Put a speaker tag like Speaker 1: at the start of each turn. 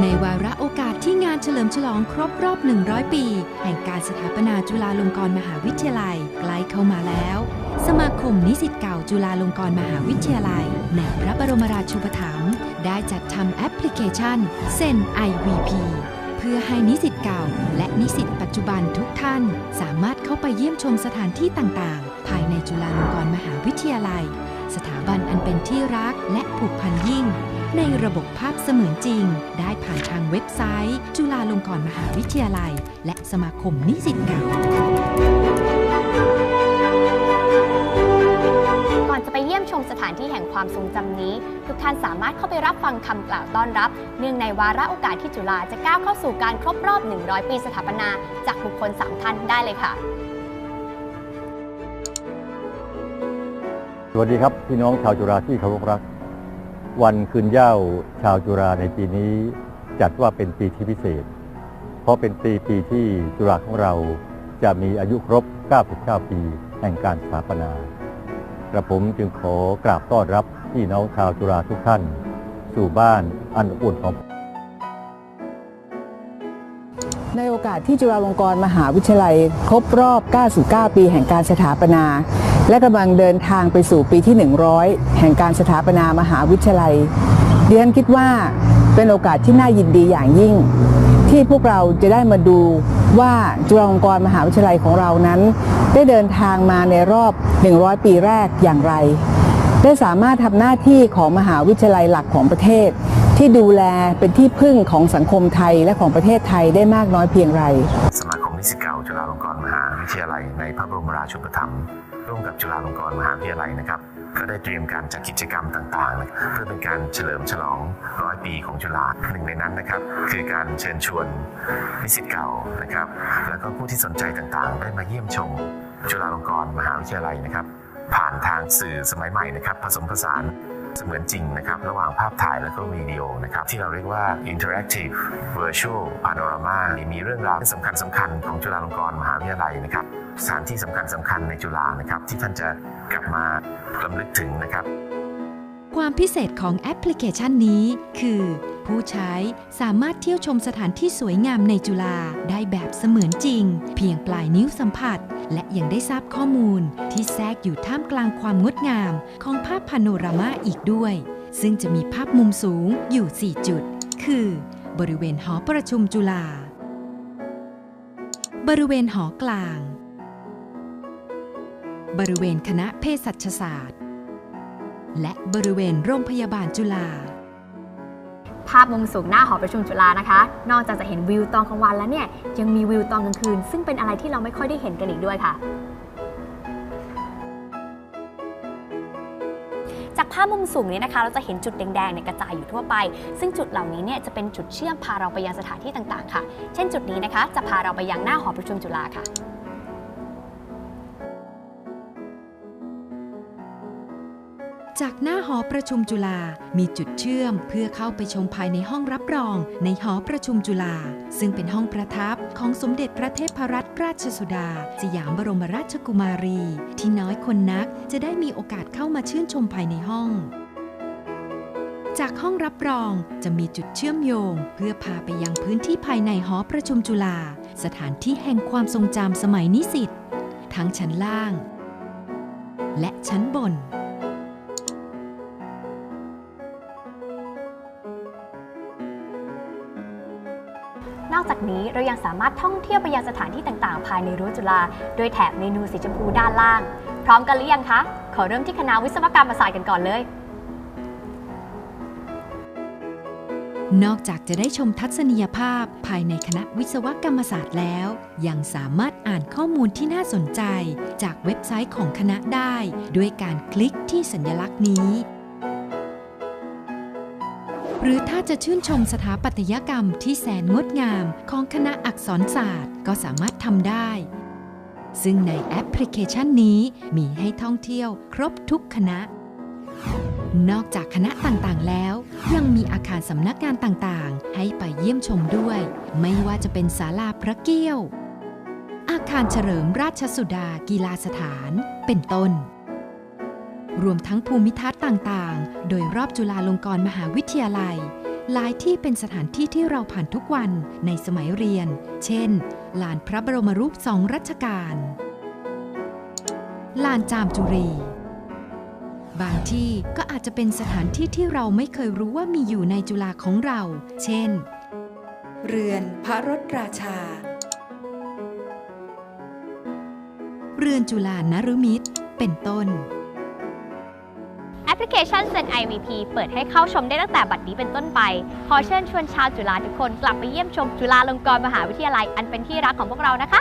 Speaker 1: ในวาระโอกาสที่งานเฉลิมฉลองครบรอบ 100 ปี แห่งการสถาปนาจุฬาลงกรณ์มหาวิทยาลัยใกล้เข้ามาแล้ว สมาคมนิสิตเก่าจุฬาลงกรณ์มหาวิทยาลัย ในพระบรมราชูปถัมภ์ได้จัดทำแอปพลิเคชันเซน IVP เพื่อให้นิสิตเก่า และนิสิตปัจจุบันทุกท่าน สามารถเข้าไปเยี่ยมชมสถานที่ต่างๆ ภายในจุฬาลงกรณ์มหาวิทยาลัย สถาบันอันเป็นที่รักและผูกพันยิ่ง ในระบบภาพเสมือนจริง ได้ผ่านทางเว็บไซต์ จุฬาลงกรณ์มหาวิทยาลัย และสมาคมนิสิตเก่า
Speaker 2: ก่อนจะไปเยี่ยมชมสถานที่แห่งความทรงจำนี้ ทุกท่านสามารถเข้าไปรับฟังคำกล่าวต้อนรับ เนื่องในวาระโอกาสที่จุฬาจะก้าวเข้าสู่การครบรอบ 100 ปีสถาปนา จากบุคคลสามท่านได้เลยค่ะ
Speaker 3: สวัสดีครับพี่น้องชาวจุฬาที่เคารพรัก วันคืนเย้าชาวจุฬาในปีนี้จัดว่าเป็นปีที่พิเศษ เพราะเป็นปีปีที่จุฬาของเราจะมีอายุครบ 99 ปีแห่งการสถาปนากระผมจึงขอกราบต้อนรับพี่น้องชาวจุฬาทุกท่าน สู่บ้านอันอบอุ่นของ
Speaker 4: ในโอกาสที่จุฬาลงกรณ์มหาวิทยาลัย ครบรอบ 99 ปีแห่งการสถาปนา และกำลังเดินทางไปสู่ปีที่ 100 แห่งการสถาปนามหาวิทยาลัยดิฉันคิดว่าเป็นโอกาสที่น่ายินดีอย่างยิ่ง ที่พวกเราจะได้มาดูว่าจุฬาลงกรณ์มหาวิทยาลัยของเรานั้น ได้เดินทางมาในรอบ 100 ปีแรกอย่างไร ได้สามารถทำหน้าที่ของมหาวิทยาลัยหลักของประเทศ ที่ดูแลเป็นที่พึ่งของสังคมไทยและของประเทศไทยได้มากน้อยเพียงไร
Speaker 5: สมาคมนิสิตเก่า กรณ์มหาวิทยาลัย ในพระบรมราชูปถัมภ์ร่วมกับจุฬาลงกรณ์มหาวิทยาลัยนะครับ ก็ได้เตรียมการจัดกิจกรรมต่างๆ เพื่อเป็นการเฉลิมฉลองร้อยปีของจุฬาหนึ่งในนั้นนะครับ คือการเชิญชวนนิสิตเก่านะครับ แล้วก็ผู้ที่สนใจต่างๆ ได้มาเยี่ยมชมจุฬาลงกรณ์มหาวิทยาลัยนะครับ ผ่านทางสื่อสมัยใหม่นะครับ ผสมผสาน เสมือนจริงนะครับระหว่างภาพถ่ายและก็วิดีโอนะครับที่เราเรียกว่า interactive virtual panorama มีเรื่องราวที่สำคัญสำคัญของจุฬาลงกรณ์มหาวิทยาลัยนะครับสถานที่สำคัญสำคัญในจุฬานะครับที่ท่านจะกลับมาลำลึกถึงนะครับ
Speaker 1: ความพิเศษของแอปพลิเคชันนี้คือ ผู้ใช้สามารถเที่ยวชมสถานที่สวยงามในจุฬาได้แบบเสมือนจริง เพียงปลายนิ้วสัมผัส และยังได้ทราบข้อมูล ที่แทรกอยู่ท่ามกลางความงดงาม ของภาพพาโนรามาอีกด้วย ซึ่งจะมีภาพมุมสูงอยู่ 4 จุด คือ บริเวณหอประชุมจุฬาบริเวณหอกลาง บริเวณคณะเภสัชศาสตร์ และบริเวณโรงพยาบาลจุฬา
Speaker 2: ภาพมุมสูงหน้าหอประชุมจุฬานะคะ นอกจากจะเห็นวิวตอนกลางวันแล้วเนี่ยยังมีวิวตอนกลางคืน ซึ่งเป็นอะไรที่เราไม่ค่อยได้เห็นกันอีกด้วยค่ะจากภาพมุมสูงนี้นะคะ เราจะเห็นจุดแดงๆเนี่ยกระจายอยู่ทั่วไป ซึ่งจุดเหล่านี้เนี่ยจะเป็นจุดเชื่อมพาเราไปยังสถานที่ต่างๆ ค่ะ เช่นจุดนี้นะคะ จะพาเราไปยังหน้าหอประชุมจุฬาค่ะ
Speaker 1: จากหน้าหอประชุมจุฬา มีจุดเชื่อมเพื่อเข้าไปชมภายในห้องรับรองในหอประชุมจุฬา ซึ่งเป็นห้องประทับของสมเด็จพระเทพรัตนราชสุดา สยามบรมราชกุมารี ที่น้อยคนนักจะได้มีโอกาสเข้ามาชื่นชมภายในห้องจากห้องรับรองจะมีจุดเชื่อมโยง เพื่อพาไปยังพื้นที่ภายในหอประชุมจุฬาสถานที่แห่งความทรงจำสมัยนิสิตทั้งชั้นล่าง และชั้นบน
Speaker 2: นอกจากนี้เรายังสามารถท่องเที่ยวไปยังสถานที่ต่างๆ ภายในรั้วจุฬาโดยแถบเมนูสีชมพูด้านล่าง พร้อมกันหรือยังคะ ขอเริ่มที่คณะวิศวกรรมศาสตร์กันก่อนเลย
Speaker 1: นอกจากจะได้ชมทัศนียภาพภายในคณะวิศวกรรมศาสตร์แล้ว ยังสามารถอ่านข้อมูลที่น่าสนใจ จากเว็บไซต์ของคณะได้ ด้วยการคลิกที่สัญลักษณ์นี้ หรือถ้าจะชื่นชมสถาปัตยกรรมที่แสนงดงามของคณะอักษรศาสตร์ ก็สามารถทำได้ ซึ่งในแอปพลิเคชันนี้มีให้ท่องเที่ยวครบทุกคณะ นอกจากคณะต่างๆแล้ว ยังมีอาคารสำนักงานต่างๆ ให้ไปเยี่ยมชมด้วย ไม่ว่าจะเป็นศาลาพระเกี้ยว อาคารเฉลิมราชสุดากีฬาสถาน เป็นต้น รวมทั้งภูมิทัศน์ต่างๆ โดยรอบจุฬาลงกรณ์มหาวิทยาลัย หลายที่เป็นสถานที่ที่เราผ่านทุกวันในสมัยเรียน เช่น ลานพระบรมรูปสองรัชกาล ลานจามจุรี บางที่ก็อาจจะเป็นสถานที่ที่เราไม่เคยรู้ว่ามีอยู่ในจุฬาของเรา เช่น เรือนพระรถราชา เรือนจุฬานรุมิตร เป็นต้น
Speaker 2: เคชัน Zen IVP เปิดให้เข้าชมได้ตั้งแต่บัดนี้เป็นต้นไป ขอเชิญชวนชาวจุฬาทุกคนกลับไปเยี่ยมชมจุฬาลงกรณ์มหาวิทยาลัยอันเป็นที่รักของพวกเรานะคะ